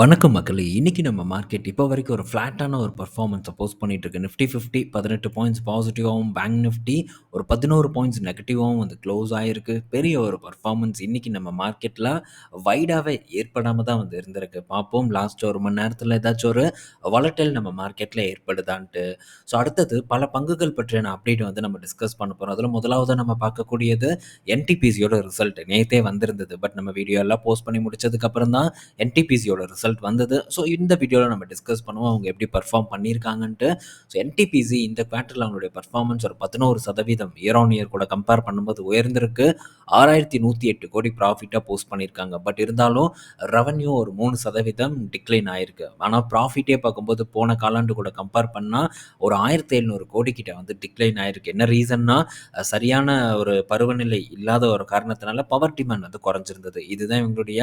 வணக்கம் மக்களே! இன்னைக்கு நம்ம மார்க்கெட் இப்போ வரைக்கும் ஒரு ஃப்ளாட்டான ஒரு பர்ஃபார்மன்ஸை போஸ்ட் பண்ணிட்டுருக்கு. நிஃப்டி 50 18 பாயிண்ட்ஸ் பாசிட்டிவாகவும் பேங்க் நிஃப்டி ஒரு 11 பாயிண்ட்ஸ் நெகட்டிவாகவும் வந்து க்ளோஸ் ஆகிருக்கு பெரிய ஒரு பர்ஃபார்மன்ஸ் இன்றைக்கி நம்ம மார்க்கெட்டில் வைடாகவே ஏற்படாமல் தான் வந்து இருந்திருக்கு. பார்ப்போம் லாஸ்ட் ஒரு மணி நேரத்தில் ஏதாச்சும் ஒரு வளட்டல் நம்ம மார்க்கெட்டில் ஏற்படுதான்ட்டு. ஸோ அடுத்தது பல பங்குகள் பற்றியான அப்டேட் வந்து நம்ம டிஸ்கஸ் பண்ண போகிறோம் அதில் முதலாவது நம்ம பார்க்கக்கூடியது என்டிபிசியோட ரிசல்ட் நேற்றே வந்திருந்தது. பட் நம்ம வீடியோ எல்லாம் போஸ்ட் பண்ணி முடிச்சதுக்கப்புறம் தான் என்டிபிசியோட ரிசல்ட் வந்தது. ஸோ இந்த வீடியோவில் நம்ம டிஸ்கஸ் பண்ணுவோம். அவங்க எப்படி பர்ஃபார்ம் பண்ணியிருக்காங்கன்ட்டு. ஸோ என்டிபிசி இந்த குவார்ட்டரில் அவங்களுடைய பர்ஃபார்மன்ஸ் ஒரு 11% இயர் ஆன் இயர் கூட கம்பேர் பண்ணும்போது உயர்ந்திருக்கு. 6108 கோடி ப்ராஃபிட்டாக போஸ்ட் பண்ணியிருக்காங்க. பட் இருந்தாலும் ரெவன்யூ ஒரு மூணு சதவீதம் டிக்ளைன் ஆயிருக்கு. ஆனால் ப்ராஃபிட்டே பார்க்கும்போது போன காலாண்டு கூட கம்பேர் பண்ணால் ஒரு 1700 கோடி கிட்ட வந்து டிக்ளைன் ஆயிருக்கு. என்ன ரீசன்னா சரியான ஒரு பருவநிலை இல்லாத ஒரு காரணத்தினால பவர் டிமாண்ட் வந்து குறைஞ்சிருந்தது. இதுதான் இவங்களுடைய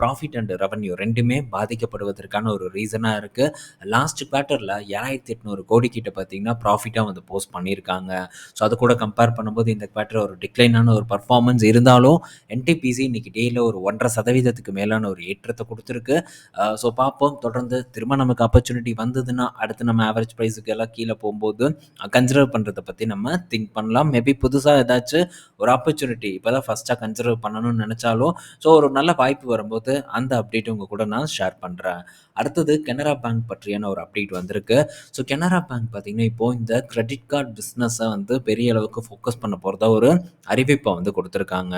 ப்ராஃபிட் அண்ட் ரெவன்யூ ரெண்டுமே பாதிக்கப்படுவதற்கான ஒரு ரீசனாக இருக்குது லாஸ்ட் குவார்ட்டரில் ஏழாயிரத்தி எட்நூறு கோடி கிட்ட பார்த்தீங்கன்னா, ப்ராஃபிட்டாக வந்து போஸ்ட் பண்ணியிருக்காங்க. ஸோ அது கூட கம்பேர் பண்ணும்போது இந்த குவார்ட்டர் ஒரு டிக்ளைனான ஒரு பர்ஃபார்மன்ஸ் இருந்தாலும் என்டிபிசி இன்னைக்கு டேல ஒரு 1.5% மேலான ஒரு ஏற்றத்தை கொடுத்துருக்கு ஸோ பார்ப்போம் தொடர்ந்து திரும்ப நமக்கு ஆப்பர்ச்சுனிட்டி வந்ததுன்னா, அடுத்து நம்ம ஆவரேஜ் ப்ரைஸுக்கு எல்லாம் கீழே போகும்போது கன்சிடர் பண்ணுறதை பற்றி நம்ம திங்க் பண்ணலாம். மேபி புதுசாக ஏதாச்சும் ஒரு ஆப்பர்ச்சுனிட்டி இப்போ தான் ஃபஸ்ட்டாக கன்சிடர் பண்ணணும்னு நினச்சாலும் ஸோ ஒரு நல்ல வாய்ப்பு வரும்போது அந்த அப்டேட் உங்கள் கூட நான் ஷேர் பண்றேன். அடுத்தது கெனரா பேங்க் பற்றியான ஒரு அப்டேட் வந்திருக்கு. ஸோ கெனரா பேங்க் பார்த்தீங்கன்னா, இப்போ இந்த கிரெடிட் கார்டு பிஸ்னஸை வந்து பெரிய அளவுக்கு ஃபோக்கஸ் பண்ண போகிறதா ஒரு அறிவிப்பை வந்து கொடுத்துருக்காங்க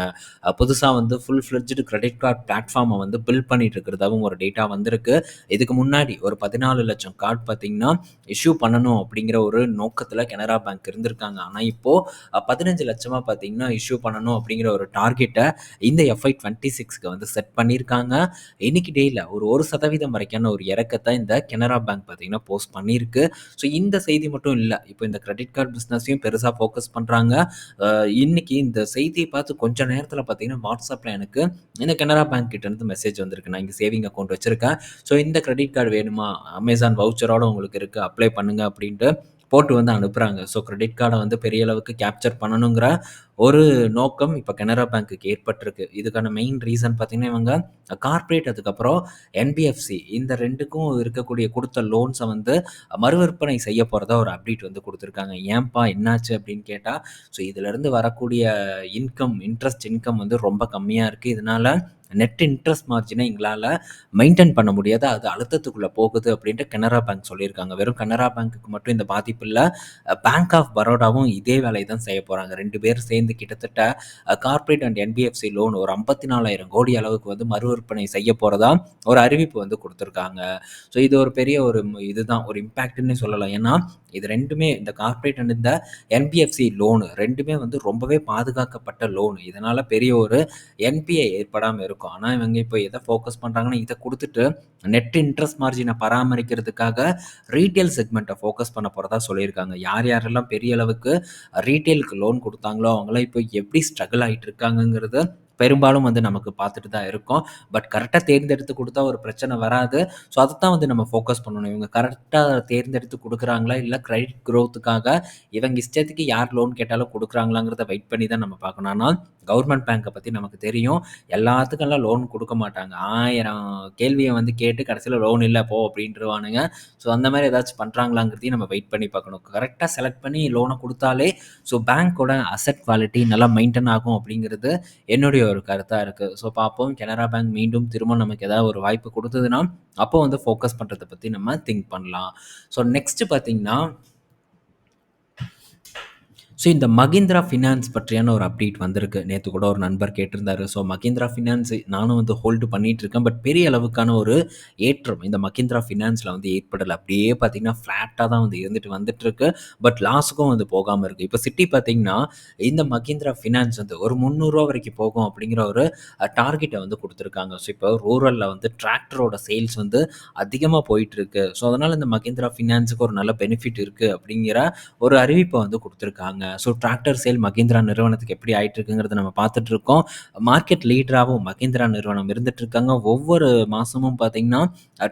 புதுசாக வந்து ஃபுல் ஃப்ளெட்ஜ்டு கிரெடிட் கார்ட் பிளாட்ஃபார்மை வந்து பில்ட் பண்ணிட்டு இருக்கிறதாவும் ஒரு டேட்டா வந்திருக்கு. இதுக்கு முன்னாடி ஒரு பதினாலு லட்சம் கார்டு பார்த்தீங்கன்னா, இஷ்யூ பண்ணணும் அப்படிங்கிற ஒரு நோக்கத்தில் கனரா பேங்க் இருந்திருக்காங்க. ஆனால் இப்போ பதினஞ்சு லட்சமாக பார்த்தீங்கன்னா, இஷ்யூ பண்ணணும் அப்படிங்கிற ஒரு டார்கெட்டை இந்த எஃப்ஐ 26க்கு வந்து செட் பண்ணியிருக்காங்க. இன்னைக்கு டேல ஒரு ஒரு சதவீதம் வரைக்கான ஒரு இறக்கத்தை இந்த கெனரா பேங்க் பார்த்தீங்கன்னா, போஸ்ட் பண்ணியிருக்கு. ஸோ இந்த செய்தி மட்டும் இல்லை இப்போ இந்த கிரெடிட் கார்ட் பிஸ்னஸையும் பெருசாக ஃபோக்கஸ் பண்ணுறாங்க இன்னைக்கு இந்த செய்தியை பார்த்து கொஞ்ச நேரத்தில் பார்த்தீங்கன்னா, வாட்ஸ்அப்பில் எனக்கு இந்த கெனரா பேங்க் கிட்டேருந்து மெசேஜ் வந்திருக்கு. நான் இங்கே சேவிங் அக்கௌண்ட் வச்சுருக்கேன் ஸோ இந்த கிரெடிட் கார்டு வேணுமா? அமேசான் வவுச்சரோட உங்களுக்கு இருக்குது அப்ளை பண்ணுங்க அப்படின்ட்டு போட்டு வந்து அனுப்புறாங்க. ஸோ கிரெடிட் கார்டை வந்து பெரிய அளவுக்கு கேப்சர் பண்ணணுங்கிற ஒரு நோக்கம் இப்போ கனரா பேங்க்குக்கு ஏற்பட்டிருக்கு. இதுக்கான மெயின் ரீசன் பார்த்தீங்கன்னா, இவங்க கார்ப்பரேட் அதுக்கப்புறம் என்பிஎஃப்சி இந்த ரெண்டுக்கும் இருக்கக்கூடிய கொடுத்த லோன்ஸை வந்து மறுவிற்பனை செய்ய போகிறதா ஒரு அப்டேட் வந்து கொடுத்துருக்காங்க ஏன்பா என்னாச்சு அப்படின்னு கேட்டால் ஸோ இதிலிருந்து வரக்கூடிய இன்கம் இன்ட்ரெஸ்ட் இன்கம் வந்து ரொம்ப கம்மியாக இருக்குது இதனால நெட் இன்ட்ரெஸ்ட் மார்ஜினை எங்களால் மெயின்டெயின் பண்ண முடியாது. அது அழுத்தத்துக்குள்ளே போகுது அப்படின்ட்டு கனரா பேங்க் சொல்லியிருக்காங்க. வெறும் கனரா பேங்க்குக்கு மட்டும் இந்த பாதிப்பு இல்லை பேங்க் ஆஃப் பரோடாவும் இதே வேலையை தான் செய்ய போகிறாங்க ரெண்டு பேரும் சேர்ந்து கிட்டத்தட்ட கார்ப்பரேட் அண்ட் என்பிஎஃப்சி லோன் ஒரு 54,000 கோடி அளவுக்கு வந்து மறுவிற்பனை செய்ய போகிறதா ஒரு அறிவிப்பு வந்து கொடுத்துருக்காங்க ஸோ இது ஒரு பெரிய ஒரு இதுதான் ஒரு இம்பேக்ட்னே சொல்லலாம். ஏன்னா, இது ரெண்டுமே இந்த கார்ப்பரேட் அண்ட் இந்த என்பிஎஃப்சி லோனு ரெண்டுமே வந்து ரொம்பவே பாதுகாக்கப்பட்ட லோன். இதனால் பெரிய ஒரு என்பிஏ ஏற்படாமல் இருக்கும். ஆனால் இவங்க இப்போ எதை ஃபோக்கஸ் பண்ணுறாங்கன்னா இதை கொடுத்துட்டு நெட் இன்ட்ரெஸ்ட் மார்ஜினை பராமரிக்கிறதுக்காக ரீட்டைல் செக்மெண்ட்டை ஃபோக்கஸ் பண்ண போறதா சொல்லியிருக்காங்க. யார் யாரெல்லாம் பெரிய அளவுக்கு ரீட்டைலுக்கு லோன் கொடுத்தாங்களோ அவங்க அவங்கலாம் இப்போ எப்படி ஸ்ட்ரகிள் ஆகிட்டு இருக்காங்கங்கிறத பெரும்பாலும் வந்து நமக்கு பார்த்துட்டு தான் இருக்கும் பட் கரெக்டாக தேர்ந்தெடுத்து கொடுத்தா ஒரு பிரச்சனை வராது. ஸோ அதை தான் வந்து நம்ம ஃபோக்கஸ் பண்ணணும். இவங்க கரெக்டாக தேர்ந்தெடுத்து கொடுக்குறாங்களா இல்லை கிரெடிட் க்ரோத்துக்காக இவங்க இஷ்டத்துக்கு யார் லோன் கேட்டாலும் கொடுக்குறாங்களாங்கிறத வெயிட் பண்ணி தான் நம்ம பார்க்கணும்னா கவர்மெண்ட் பேங்க்கை பற்றி நமக்கு தெரியும். எல்லாத்துக்கும்லாம் லோன் கொடுக்க மாட்டாங்க. ஆயிரம் கேள்வியை வந்து கேட்டு கடைசியில் லோன் இல்லை போ அப்படின்றவானுங்க ஸோ அந்த மாதிரி ஏதாச்சும் பண்ணுறாங்களாங்கிறதையும் நம்ம வெயிட் பண்ணி பார்க்கணும். கரெக்டாக செலக்ட் பண்ணி லோனை கொடுத்தாலே ஸோ பேங்க்கோட அசெட் குவாலிட்டி நல்லா மெயின்டைன் ஆகும் அப்படிங்கிறது என்னுடைய ஒரு கருத்தாக இருக்குது ஸோ பார்ப்போம் கனரா பேங்க் மீண்டும் திரும்ப நமக்கு ஏதாவது ஒரு வாய்ப்பு கொடுத்ததுன்னா அப்போ வந்து ஃபோக்கஸ் பண்ணுறதை பற்றி நம்ம திங்க் பண்ணலாம். ஸோ நெக்ஸ்ட்டு பார்த்தீங்கன்னா ஸோ இந்த மகிந்திரா ஃபினான்ஸ் பற்றியான ஒரு அப்டேட் வந்திருக்கு. நேற்று கூட ஒரு நண்பர் கேட்டிருந்தாரு. ஸோ மகிந்திரா ஃபினான்ஸ் நானும் வந்து ஹோல்டு பண்ணிட்டு இருக்கேன். பட் பெரிய அளவுக்கான ஒரு ஏற்றம் இந்த மகிந்திரா ஃபினான்ஸில் வந்து ஏற்படலை அப்படியே பார்த்தீங்கன்னா, ஃப்ளாட்டாக தான் வந்து இருந்துட்டு வந்துட்டுருக்கு. பட் லாஸுக்கும் வந்து போகாமல் இருக்கு. இப்போ சிட்டி பார்த்தீங்கன்னா, இந்த மகிந்திரா ஃபினான்ஸ் வந்து ஒரு முந்நூறுரூவா வரைக்கும் போகும் அப்படிங்கிற ஒரு டார்கெட்டை வந்து கொடுத்துருக்காங்க ஸோ இப்போ ரூரலில் வந்து டிராக்டரோட சேல்ஸ் வந்து அதிகமாக போயிட்டுருக்கு. ஸோ அதனால் இந்த மகேந்திரா ஃபினான்ஸுக்கு ஒரு நல்ல பெனிஃபிட் இருக்குது அப்படிங்கிற ஒரு அறிவிப்பை வந்து கொடுத்துருக்காங்க ஸோ டிராக்டர் சேல் மகேந்திரா நிறுவனத்துக்கு எப்படி ஆயிட்டு இருக்குங்கிறத நம்ம பார்த்துட்டு இருக்கோம் மார்க்கெட் லீடராகவும் மகேந்திரா நிறுவனம் இருந்துட்டு இருக்காங்க ஒவ்வொரு மாதமும் பார்த்தீங்கன்னா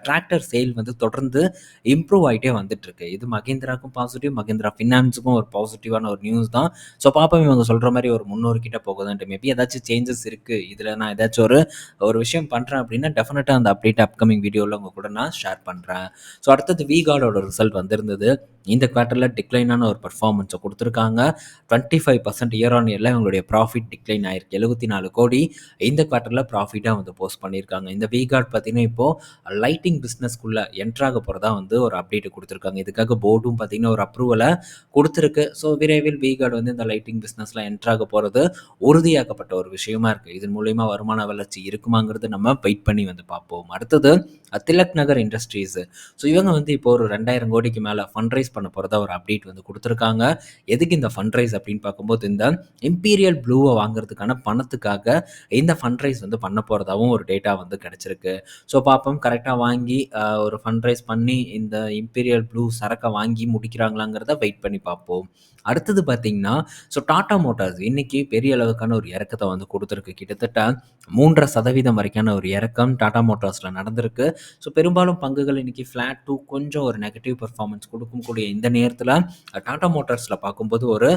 டிராக்டர் சேல் வந்து தொடர்ந்து இம்ப்ரூவ் ஆகிட்டே வந்துட்டு இருக்கு இது மகேந்திராக்கும் பாசிட்டிவ் மகேந்திரா ஃபினான்ஸுக்கும் ஒரு பாசிட்டிவான ஒரு நியூஸ் தான். ஸோ பாப்பா இவங்க சொல்கிற மாதிரி ஒரு முன்னூறு கிட்ட போகுதுன்ட்டு. மேபி ஏதாச்சும் சேஞ்சஸ் இருக்குது இதில் நான் ஏதாச்சும் ஒரு ஒரு விஷயம் பண்ணுறேன் அப்படின்னா டெஃபினட்டாக அந்த அப்டேட் அப்கமிங் வீடியோவில் உங்கள் கூட நான் ஷேர் பண்ணுறேன் ஸோ அடுத்தது விகார்டோட ரிசல்ட் வந்திருந்தது. இந்த குவார்ட்டரில் டிக்ளைனான ஒரு பர்ஃபார்மன்ஸை கொடுத்துருக்காங்க. Twenty five percent year on இயரில் இவங்களுடைய ப்ராஃபிட் டிக்ளைன் ஆயிருக்கு. எழுபத்தி நாலு கோடி இந்த குவார்ட்டரில் ப்ராஃபிட்டாக வந்து போஸ்ட் பண்ணியிருக்காங்க. இந்த வி கார்டு பார்த்தீங்கன்னா இப்போது லைட்டிங் பிஸ்னஸ்க்குள்ளே என்ட்ராக போகிறதா வந்து ஒரு அப்டேட் கொடுத்துருக்காங்க. இதுக்காக போர்டும் பார்த்தீங்கன்னா ஒரு அப்ரூவலை கொடுத்துருக்கு. ஸோ விரைவில் வி கார்டு வந்து இந்த லைட்டிங் பிஸ்னஸில் என்ட்ராக போகிறது உறுதியாக்கப்பட்ட ஒரு விஷயமா இருக்குது இதன் மூலயமா வருமான வளர்ச்சி இருக்குமாங்கிறது நம்ம வெயிட் பண்ணி வந்து பார்ப்போம். அடுத்தது திலக் நகர் இண்டஸ்ட்ரீஸ் ஸோ இவங்க வந்து இப்போ ஒரு ரெண்டாயிரம் கோடிக்கு மேலே ஃபண்ட் ரைஸ் பண்ண போகிறதா ஒரு அப்டேட் வந்து கொடுத்துருக்காங்க. எதுக்கு இந்த ஃபண்ட் ரைஸ் அப்படின்னு பார்க்கும்போது இந்த இம்பீரியல் ப்ளூவை வாங்குறதுக்கான பணத்துக்காக இந்த ஃபண்ட் ரைஸ் வந்து பண்ண போகிறதாவும் ஒரு டேட்டா வந்து கிடச்சிருக்கு. ஸோ பார்ப்போம். கரெக்டாக வாங்கி ஒரு ஃபண்ட் ரைஸ் பண்ணி இந்த இம்பீரியல் ப்ளூ சரக்கை வாங்கி முடிக்கிறாங்களாங்கிறத வெயிட் பண்ணி பார்ப்போம். அடுத்தது பார்த்தீங்கன்னா ஸோ டாடா மோட்டார்ஸ் இன்றைக்கி பெரிய அளவுக்கான ஒரு இறக்கத்தை வந்து கொடுத்துருக்கு. கிட்டத்தட்ட மூன்றரை சதவீதம் வரைக்கான ஒரு இறக்கம் டாடா மோட்டார்ஸில் நடந்திருக்கு. ஸோ பெரும்பாலும் பங்குகள் இன்றைக்கி ஃப்ளாட் டூ கொஞ்சம் ஒரு நெகட்டிவ் பர்ஃபார்மன்ஸ் கொடுக்கக்கூடிய இந்த நேரத்தில் டாடா மோட்டார்ஸில் பார்க்கும்போது ஒரு ஒரு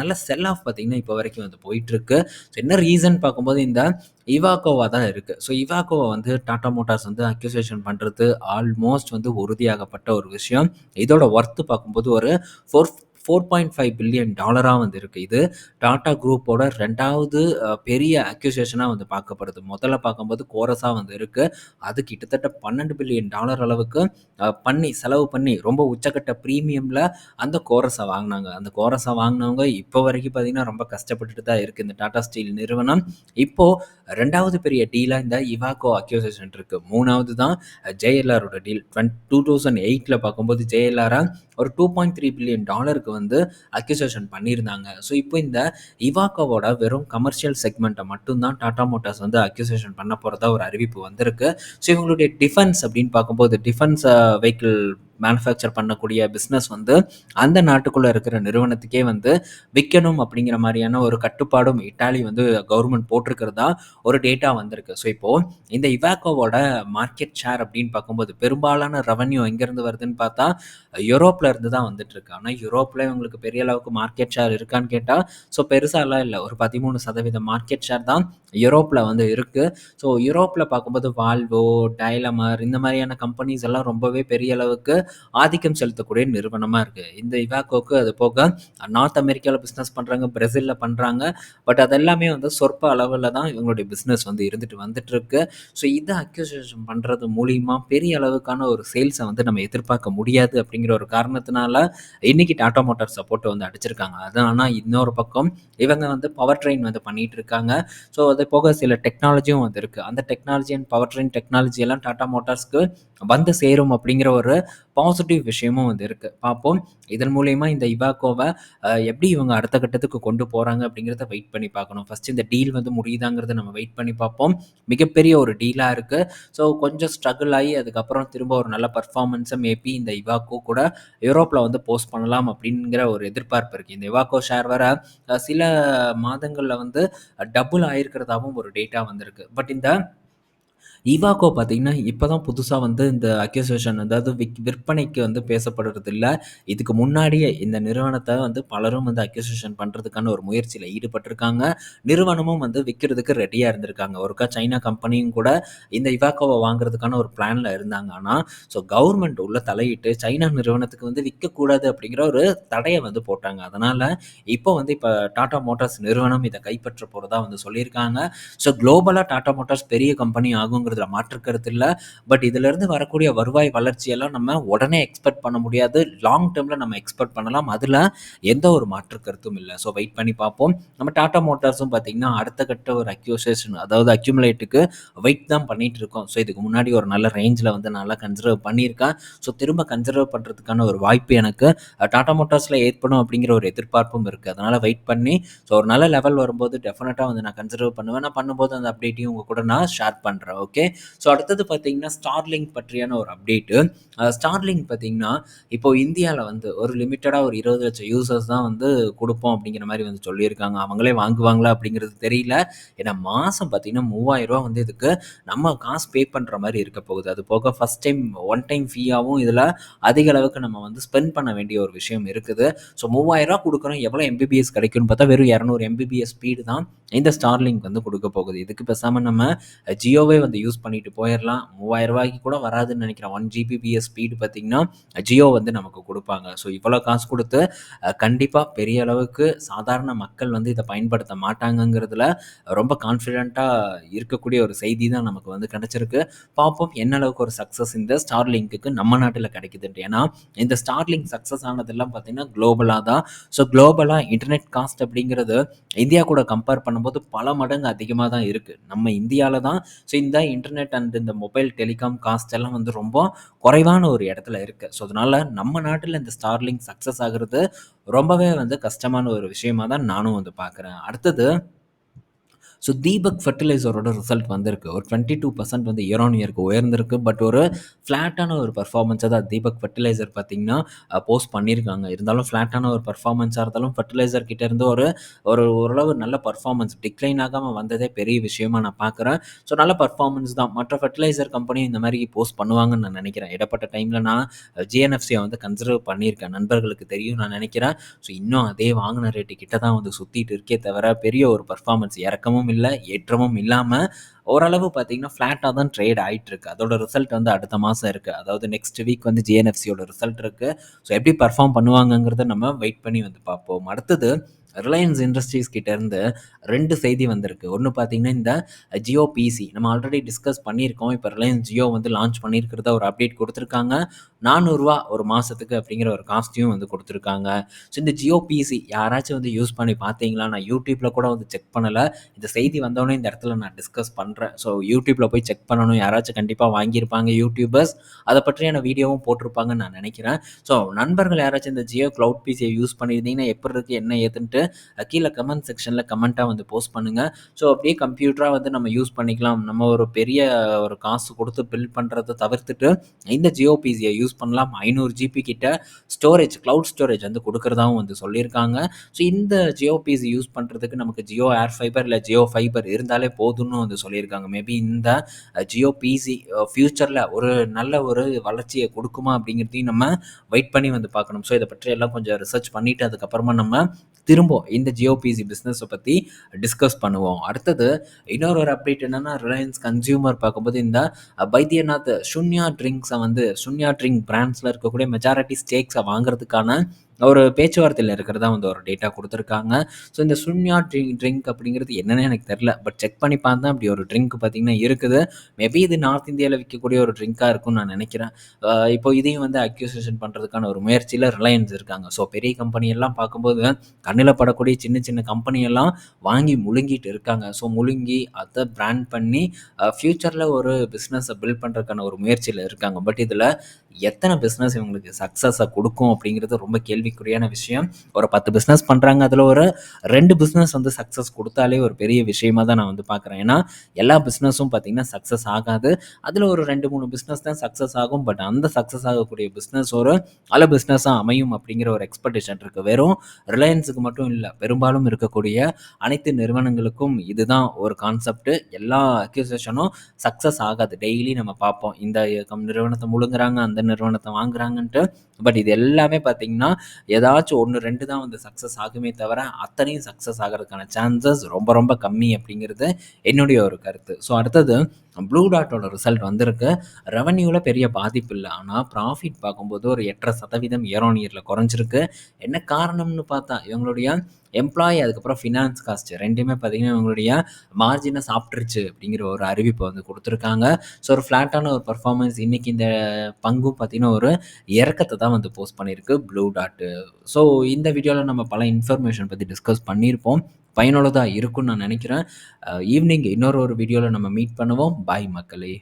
நல்ல செல் ஆஃப் பார்த்தீங்கன்னா இப்போ வரைக்கும் வந்து போயிட்டுருக்கு. ஸோ என்ன ரீசன் பார்க்கும்போது இந்த இவாக்கோவா தான் இருக்குது ஸோ இவாக்கோவா வந்து டாடா மோட்டார்ஸ் வந்து அக்யூசேஷன் பண்ணுறது ஆல்மோஸ்ட் வந்து உறுதியாகப்பட்ட ஒரு விஷயம். இதோட ஒர்த்து பார்க்கும்போது ஒரு four four point five billion டாலராக வந்து இருக்குது இது டாடா குரூப்போட ரெண்டாவது பெரிய அக்யூசேஷனாக வந்து பார்க்கப்படுது. முதல்ல பார்க்கும்போது கோரஸாக வந்து இருக்குது அது கிட்டத்தட்ட பன்னெண்டு பில்லியன் டாலர் அளவுக்கு பண்ணி செலவு பண்ணி ரொம்ப உச்சக்கட்ட ப்ரீமியமில் அந்த கோரஸை வாங்கினாங்க. அந்த கோரஸை வாங்கினவங்க இப்போ வரைக்கும் பார்த்தீங்கன்னா ரொம்ப கஷ்டப்பட்டுட்டு தான் இருக்குது இந்த டாடா ஸ்டீல் நிறுவனம். இப்போது ரெண்டாவது பெரிய டீலாக இந்த இவாகோ அக்யூசேஷன் இருக்குது மூணாவது தான் ஜேஎல்ஆரோட டீல் டுவெண்ட் டூ தௌசண்ட் எயிட்டில் பார்க்கும்போது ஜேஎல்ஆரை ஒரு டூ பாயிண்ட் த்ரீ பில்லியன் டாலருக்கு வந்து அக்யூசேஷன் பண்ணியிருந்தாங்க. ஸோ இப்போ இந்த இவாக்கோவோட வெறும் கமர்ஷியல் செக்மெண்ட்டை மட்டும்தான் டாடா மோட்டார்ஸ் வந்து அக்யூசேஷன் பண்ண போகிறதா ஒரு அறிவிப்பு வந்திருக்கு. ஸோ இவங்களுடைய டிஃபென்ஸ் அப்படின்னு பார்க்கும்போது டிஃபென்ஸ் வெஹிக்கிள் uh, மேனுஃபேக்சர் பண்ணக்கூடிய பிஸ்னஸ் வந்து அந்த நாட்டுக்குள்ளே இருக்கிற நிறுவனத்துக்கே வந்து விற்கணும் அப்படிங்கிற மாதிரியான ஒரு கட்டுப்பாடும் இட்டாலி வந்து கவர்மெண்ட் போட்டிருக்கிறதா ஒரு டேட்டா வந்திருக்கு. ஸோ இப்போது இந்த இவாக்கோவோட மார்க்கெட் ஷேர் அப்படின்னு பார்க்கும்போது பெரும்பாலான ரெவன்யூ எங்கேருந்து வருதுன்னு பார்த்தா யூரோப்பில் இருந்து தான் வந்துட்டு இருக்கு. ஆனால் யூரோப்பில் இவங்களுக்கு பெரிய அளவுக்கு மார்க்கெட் ஷேர் இருக்கான்னு கேட்டால் ஸோ பெருசாலாம் இல்லை. ஒரு பதிமூணு சதவீதம் மார்க்கெட் ஷேர் தான் யூரோப்பில் வந்து இருக்குது ஸோ யூரோப்பில் பார்க்கும்போது வால்வோ டைலமர் இந்த மாதிரியான கம்பெனிஸ் எல்லாம் ரொம்பவே பெரிய அளவுக்கு ஆதிக்கம் செலுத்தக்கூடிய நிறுவனமாக இருக்குது இந்த இவாக்கோக்கு அது போக நார்த் அமெரிக்காவில் பிஸ்னஸ் பண்ணுறாங்க பிரேசிலில் பண்ணுறாங்க பட் அதெல்லாமே வந்து சொற்ப அளவில் தான் இவங்களுடைய பிஸ்னஸ் வந்து இருந்துட்டு வந்துட்டு இருக்கு ஸோ இதை அக்யூசேஷன் பண்ணுறது மூலியமாக பெரிய அளவுக்கான ஒரு சேல்ஸை வந்து நம்ம எதிர்பார்க்க முடியாது அப்படிங்கிற ஒரு காரணத்தினால இன்னைக்கு டாடா மோட்டார் சப்போர்ட்டை வந்து அடிச்சிருக்காங்க. அது ஆனால் இன்னொரு பக்கம் இவங்க வந்து பவர் ட்ரெயின் வந்து பண்ணிட்டு இருக்காங்க. ஸோ அது போக சில டெக்னாலஜியும் வந்து இருக்குது அந்த technology and power train technology எல்லாம் டாடா மோட்டார்ஸ்க்கு வந்து சேரும் அப்படிங்கிற ஒரு பாசிட்டிவ் விஷயமும் வந்து இருக்குது பார்ப்போம். இதன் மூலயமா இந்த இவாக்கோவை எப்படி இவங்க அடுத்த கட்டத்துக்கு கொண்டு போகிறாங்க அப்படிங்கிறத வெயிட் பண்ணி பார்க்கணும். ஃபஸ்ட் இந்த டீல் வந்து முடியுதாங்கிறத நம்ம வெயிட் பண்ணி பார்ப்போம். மிகப்பெரிய ஒரு டீலாக இருக்குது ஸோ கொஞ்சம் ஸ்ட்ரகிள் ஆகி அதுக்கப்புறம் திரும்ப ஒரு நல்ல பர்ஃபார்மன்ஸை மேபி இந்த இவாக்கோ கூட யூரோப்பில் வந்து போஸ்ட் பண்ணலாம் அப்படிங்கிற ஒரு எதிர்பார்ப்பு இருக்குது இந்த இவாக்கோ ஷேர் வர சில மாதங்களில் வந்து டபுள் ஆகிருக்கிறதாகவும் ஒரு டேட்டா வந்திருக்கு. பட் இந்த ஈவாகோ பார்த்தீங்கன்னா இப்போ தான் புதுசாக வந்து இந்த அக்யூசேஷன் அதாவது விக் விற்பனைக்கு வந்து பேசப்படுறது இல்லை இதுக்கு முன்னாடியே இந்த நிறுவனத்தை வந்து பலரும் வந்து அக்யூசேஷன் பண்ணுறதுக்கான ஒரு முயற்சியில் ஈடுபட்டிருக்காங்க. நிறுவனமும் வந்து விற்கிறதுக்கு ரெடியாக இருந்திருக்காங்க. ஒருக்கா சைனா கம்பெனியும் கூட இந்த இவாக்கோவை வாங்குறதுக்கான ஒரு பிளானில் இருந்தாங்க. ஆனால் ஸோ கவர்மெண்ட் உள்ள தலையிட்டு சைனா நிறுவனத்துக்கு வந்து விற்கக்கூடாது அப்படிங்கிற ஒரு தடையை வந்து போட்டாங்க. அதனால் இப்போ வந்து இப்போ டாடா மோட்டார்ஸ் நிறுவனம் இதை கைப்பற்ற போகிறதா வந்து சொல்லியிருக்காங்க. ஸோ குளோபலாக டாடா மோட்டார்ஸ் பெரிய கம்பெனி ஆகும் ஆகுங்கிறதுல மாற்றுக்கிறது இல்லை. பட் இதிலிருந்து வரக்கூடிய வருவாய் வளர்ச்சியெல்லாம் நம்ம உடனே எக்ஸ்பெக்ட் பண்ண முடியாது. லாங் டேர்மில் நம்ம எக்ஸ்பெக்ட் பண்ணலாம். அதில் எந்த ஒரு மாற்று கருத்தும் இல்லை. ஸோ வெயிட் பண்ணி பார்ப்போம். நம்ம டாடா மோட்டார்ஸும் பார்த்தீங்கன்னா அடுத்த கட்ட ஒரு அக்யூசேஷன் அதாவது அக்யூமுலேட்டுக்கு வெயிட் தான் பண்ணிகிட்டு இருக்கோம். ஸோ இதுக்கு முன்னாடி ஒரு நல்ல ரேஞ்சில் வந்து நல்லா கன்சிடர் பண்ணியிருக்கேன். ஸோ திரும்ப கன்சிடர் பண்ணுறதுக்கான ஒரு வாய்ப்பு எனக்கு டாடா மோட்டார்ஸில் ஏற்படும் அப்படிங்கிற ஒரு எதிர்பார்ப்பும் இருக்குது அதனால் வெயிட் பண்ணி ஸோ ஒரு நல்ல லெவல் வரும்போது டெஃபினட்டாக வந்து நான் கன்சிடர் பண்ணுவேன். நான் பண்ணும்போது அந்த அப்டேட்டையும் உங்கள் கூட நான் ஷேர் பண்ணுறேன் ஓகே ஸோ அடுத்தது பார்த்தீங்கன்னா, ஸ்டார்லிங்க் பற்றியான ஒரு அப்டேட்டு. ஸ்டார்லிங் ஸ்டார்லிங்க் பார்த்தீங்கன்னா, இப்போ இந்தியாவில் வந்து ஒரு லிமிட்டடாக ஒரு இருபது லட்சம் யூசர்ஸ் தான் வந்து கொடுப்போம் அப்படிங்கிற மாதிரி வந்து சொல்லியிருக்காங்க. அவங்களே வாங்குவாங்களா அப்படிங்கிறது தெரியல. ஏன்னா மாதம் பார்த்தீங்கன்னா, ரூ. 3000 வந்து இதுக்கு நம்ம காசு பே பண்ணுற மாதிரி இருக்க போகுது. அது போக ஃபஸ்ட் டைம் ஒன் டைம் ஃபீயாகவும் இதில் அதிக அளவுக்கு நம்ம வந்து ஸ்பெண்ட் பண்ண வேண்டிய ஒரு விஷயம் இருக்குது. ஸோ மூவாயிரம் கொடுக்குறோம் எவ்வளோ எம்பிபிஎஸ் கிடைக்கும்னு பார்த்தா வெறும் 200 எம்பிபிஎஸ் ஸ்பீடு தான் இந்த ஸ்டார்லிங்க் வந்து கொடுக்க போகுது. இதுக்கு பேசாமல் நம்ம ஜியோவே வந்து யூஸ் பண்ணிட்டு போயிடலாம் மூவாயிரம் ரூபாய்க்கு கூட வராதுன்னு நினைக்கிறேன் ஒன் ஜிபிபிஎஸ் ஸ்பீடு பார்த்தீங்கன்னா, ஜியோ வந்து நமக்கு கொடுப்பாங்க ஸோ இவ்வளோ காசு கொடுத்து கண்டிப்பாக பெரிய அளவுக்கு சாதாரண மக்கள் வந்து இதை பயன்படுத்த மாட்டாங்கங்கிறதுல ரொம்ப கான்ஃபிடெண்ட்டாக இருக்கக்கூடிய ஒரு செய்தி தான் நமக்கு வந்து கிடைச்சிருக்கு. பார்ப்போம் என்ன அளவுக்கு ஒரு சக்ஸஸ் இந்த ஸ்டார்லிங்க்குக்கு நம்ம நாட்டில் கிடைக்குதுன்ட்டு. ஏன்னா, இந்த ஸ்டார்லிங் சக்ஸஸ் ஆனதெல்லாம் பார்த்தீங்கன்னா, குளோபலாக தான். ஸோ குளோபலாக இன்டர்நெட் காஸ்ட் அப்படிங்கிறது இந்தியா கூட கம்பேர் பண்ணும்போது பல மடங்கு அதிகமாக தான் இருக்குது நம்ம இந்தியாவில் தான் ஸோ இந்த இன்டர்நெட் அண்ட் இந்த மொபைல் டெலிகாம் காஸ்ட் எல்லாம் வந்து ரொம்ப குறைவான ஒரு இடத்துல இருக்குது ஸோ அதனால நம்ம நாட்டில் இந்த ஸ்டார்லிங் சக்ஸஸ் ஆகிறது ரொம்பவே வந்து கஷ்டமான ஒரு விஷயமா தான் நானும் வந்து பார்க்குறேன். அடுத்தது ஸோ தீபக் ஃபர்டிலைசரோட ரிசல்ட் வந்திருக்கு. ஒரு 22% வந்து இயர் ஆன் இயருக்கு உயர்ந்திருக்கு. பட் ஒரு ஃப்ளாட்டான ஒரு பர்ஃபார்மன்ஸாக தான் தீபக் ஃபெர்டிலைசர் பார்த்தீங்கன்னா, போஸ்ட் பண்ணியிருக்காங்க. இருந்தாலும் ஃப்ளாட்டான ஒரு பர்ஃபார்மன்ஸாக இருந்தாலும் ஃபர்டிலைசர் கிட்டேருந்து ஒரு ஒரு ஓரளவு நல்ல பர்ஃபார்மன்ஸ் டிக்ளைன் ஆகாம வந்ததே பெரிய விஷயமா நான் பார்க்குறேன். ஸோ நல்ல பர்ஃபார்மன்ஸ் தான். மற்ற ஃபர்டிலைசர் கம்பெனி இந்த மாதிரி போஸ்ட் பண்ணுவாங்கன்னு நான் நினைக்கிறேன் இடப்பட்ட டைமில் நான் ஜிஎன்எஃப்சியை வந்து கன்சிடர் பண்ணியிருக்கேன். நண்பர்களுக்கு தெரியும் நான் நினைக்கிறேன் ஸோ இன்னும் அதே வாங்கின ரேட்டு கிட்ட தான் வந்து சுற்றிட்டு இருக்கே தவிர, பெரிய ஒரு பர்ஃபார்மன்ஸ் இறக்கமும் இல்ல, ஏற்றமும் இல்லாம ஓரளவு பார்த்தீங்கன்னா, ஃப்ளாட்டாக தான் ட்ரேட் ஆயிட்டுருக்கு. அதோட ரிசல்ட் வந்து அடுத்த மாசம் இருக்கு. அதாவது நெக்ஸ்ட் வீக் வந்து ஜிஎன்எஃப்சியோட ரிசல்ட் இருக்கு. ஸோ எப்படி பர்ஃபார்ம் பண்ணுவாங்கங்கிறத நம்ம வெயிட் பண்ணி வந்து பார்ப்போம். அடுத்தது ரிலையன்ஸ் இண்டஸ்ட்ரீஸ் கிட்டேருந்து ரெண்டு செய்தி வந்திருக்கு. ஒன்று பார்த்தீங்கன்னா, இந்த ஜியோ பிசி நம்ம ஆல்ரெடி டிஸ்கஸ் பண்ணியிருக்கோம். இப்போ ரிலையன்ஸ் ஜியோ வந்து லான்ச் பண்ணியிருக்கிறத ஒரு அப்டேட் கொடுத்துருக்காங்க நானூறுரூவா ஒரு மாதத்துக்கு அப்படிங்கிற ஒரு காஸ்ட்யூம் வந்து கொடுத்துருக்காங்க ஸோ இந்த ஜியோ பிசி யாராச்சும் வந்து யூஸ் பண்ணி பார்த்தீங்களா? நான் யூடியூப்பில் கூட வந்து செக் பண்ணலை இந்த செய்தி வந்தோடனே இந்த இடத்துல நான் டிஸ்கஸ் பண்ணுறேன் ஸோ யூடியூப்பில் போய் செக் பண்ணணும். யாராச்சும் கண்டிப்பாக வாங்கியிருப்பாங்க யூடியூபர்ஸ். அதை பற்றியான வீடியோவும் போட்டிருப்பாங்கன்னு நான் நினைக்கிறேன் ஸோ நண்பர்கள் யாராச்சும் இந்த ஜியோ க்ளவுட் பிசியை யூஸ் பண்ணியிருந்தீங்கன்னா, எப்படி இருக்குது என்ன கீழே கமெண்ட் செக்ஷனில் கமெண்ட்டாக வந்து போஸ்ட் பண்ணுங்கள் ஸோ அப்படியே கம்ப்யூட்டராக வந்து நம்ம யூஸ் பண்ணிக்கலாம். நம்ம ஒரு பெரிய ஒரு காசு கொடுத்து பில் பண்ணுறதை தவிர்த்துட்டு, இந்த ஜியோபிசியை யூஸ் பண்ணலாம். ஐநூறு ஜிபி கிட்ட ஸ்டோரேஜ் க்ளவுட் ஸ்டோரேஜ் வந்து கொடுக்குறதாகவும் வந்து சொல்லியிருக்காங்க. ஸோ இந்த ஜியோ பிசி யூஸ் பண்ணுறதுக்கு நமக்கு ஜியோ ஏர் ஃபைபர் இல்லை ஜியோ ஃபைபர் இருந்தாலே போதும்னு வந்து சொல்லியிருக்காங்க. மேபி இந்த ஜியோ பிசி ஃப்யூச்சரில் ஒரு நல்ல ஒரு வளர்ச்சியை கொடுக்குமா அப்படிங்கிறதையும் நம்ம வெயிட் பண்ணி வந்து பார்க்கணும். ஸோ இதை பற்றி எல்லாம் கொஞ்சம் ரிசர்ச் பண்ணிவிட்டு அதுக்கப்புறமா நம்ம திரும்ப இந்த ஜியோ பிசி பிஸ்னஸை பற்றி டிஸ்கஸ் பண்ணுவோம். அடுத்தது இன்னொரு ஒரு அப்டேட் என்னன்னா, ரிலையன்ஸ் கன்சியூமர் பார்க்கும்போது இந்த பைத்யநாத் சுன்யா ட்ரிங்க்ஸை வந்து சுன்யா ட்ரிங்க் பிராண்ட்ஸ்ல இருக்கக்கூடிய மெஜாரிட்டி ஸ்டேக்ஸை வாங்குறதுக்கான ஒரு பேச்சுவார்த்தையில் இருக்கிறதா வந்து ஒரு டேட்டா கொடுத்துருக்காங்க ஸோ இந்த சுன்யா ட்ரிங்க் ட்ரிங்க் அப்படிங்கிறது என்னன்னே எனக்கு தெரியல. பட் செக் பண்ணி பார்த்தேன். அப்படி ஒரு ட்ரிங்க் பார்த்தீங்கன்னா இருக்குது. மேபி இது நார்த் இந்தியாவில் விற்கக்கூடிய ஒரு ட்ரிங்காக இருக்கும்னு நான் நினைக்கிறேன் இப்போ இதையும் வந்து அக்யூசேஷன் பண்ணுறதுக்கான ஒரு முயற்சியில் ரிலையன்ஸ் இருக்காங்க. ஸோ பெரிய கம்பெனியெல்லாம் பார்க்கும்போது, கண்ணில் படக்கூடிய சின்ன சின்ன கம்பெனி எல்லாம் வாங்கி முழுங்கிட்டு இருக்காங்க. ஸோ முழுங்கி அதை பிராண்ட் பண்ணி ஃப்யூச்சரில் ஒரு பிஸ்னஸை பில்ட் பண்ணுறதுக்கான ஒரு முயற்சியில் இருக்காங்க. பட் இதில் எத்தனை பிஸ்னஸ் இவங்களுக்கு சக்ஸஸை கொடுக்கும் அப்படிங்கிறது ரொம்ப கேள்விக்குறியான விஷயம். ஒரு பத்து பிஸ்னஸ் பண்றாங்க. அதுல ஒரு ரெண்டு பிஸ்னஸ் வந்து சக்சஸ் கொடுத்தாலே ஒரு பெரிய விஷயமா தான் நான் வந்து பார்க்குறேன். ஏன்னா, எல்லா பிஸ்னஸும் பார்த்தீங்கன்னா சக்ஸஸ் ஆகாது. அதில் ஒரு ரெண்டு மூணு பிஸ்னஸ் தான் சக்ஸஸ் ஆகும். பட் அந்த சக்ஸஸ் ஆகக்கூடிய பிஸ்னஸ் ஒரு நல்ல பிஸ்னஸாக அமையும் அப்படிங்கிற ஒரு எக்ஸ்பெக்டேஷன் இருக்குது வெறும் ரிலையன்ஸுக்கு மட்டும் இல்லை பெரும்பாலும் இருக்கக்கூடிய அனைத்து நிறுவனங்களுக்கும் இதுதான் ஒரு கான்செப்ட். எல்லா அக்யூசேஷனும் சக்ஸஸ் ஆகாது. டெய்லி நம்ம பார்ப்போம். இந்த நிறுவனத்தை முழுங்குறாங்க, அந்த நிறுவனத்தை வாங்குறாங்கன்ட்டு. பட் இது எல்லாமே பார்த்தீங்கன்னா, ஏதாச்சும் 1, 2 தான் வந்து சக்ஸஸ் ஆகுமே தவிர, அத்தனையும் சக்ஸஸ் ஆகிறதுக்கான சான்சஸ் ரொம்ப ரொம்ப கம்மி அப்படிங்கிறது என்னுடைய ஒரு கருத்து. ஸோ அடுத்தது ப்ளூ டாட்டோட ரிசல்ட் வந்திருக்கு. ரெவன்யூவில் பெரிய பாதிப்பு இல்லை ஆனால் ப்ராஃபிட் பார்க்கும்போது ஒரு 8.5% இயர் இயரில் குறைஞ்சிருக்கு. என்ன காரணம்னு பார்த்தா, இவங்களுடைய எம்ப்ளாயி அதுக்கப்புறம் ஃபினான்ஸ் காஸ்ட் ரெண்டுமே பார்த்தீங்கன்னா, இவங்களுடைய மார்ஜினை சாப்பிட்ருச்சு அப்படிங்கிற ஒரு அறிவிப்பை வந்து கொடுத்துருக்காங்க ஸோ ஒரு ஃப்ளாட்டான ஒரு பெர்ஃபார்மன்ஸ் இன்றைக்கி இந்த பங்கும் பார்த்தீங்கன்னா, ஒரு இறக்கத்தை தான் வந்து போஸ்ட் பண்ணியிருக்கு ப்ளூ டாட்டு ஸோ இந்த வீடியோவில் நம்ம பல இன்ஃபர்மேஷன் பற்றி டிஸ்கஸ் பண்ணியிருப்போம். பயனுள்ளதாக இருக்கும்னு நான் நினைக்கிறேன் uh, ஈவினிங் இன்னொரு ஒரு வீடியோவில் நம்ம மீட் பண்ணுவோம். பாய் மக்களே!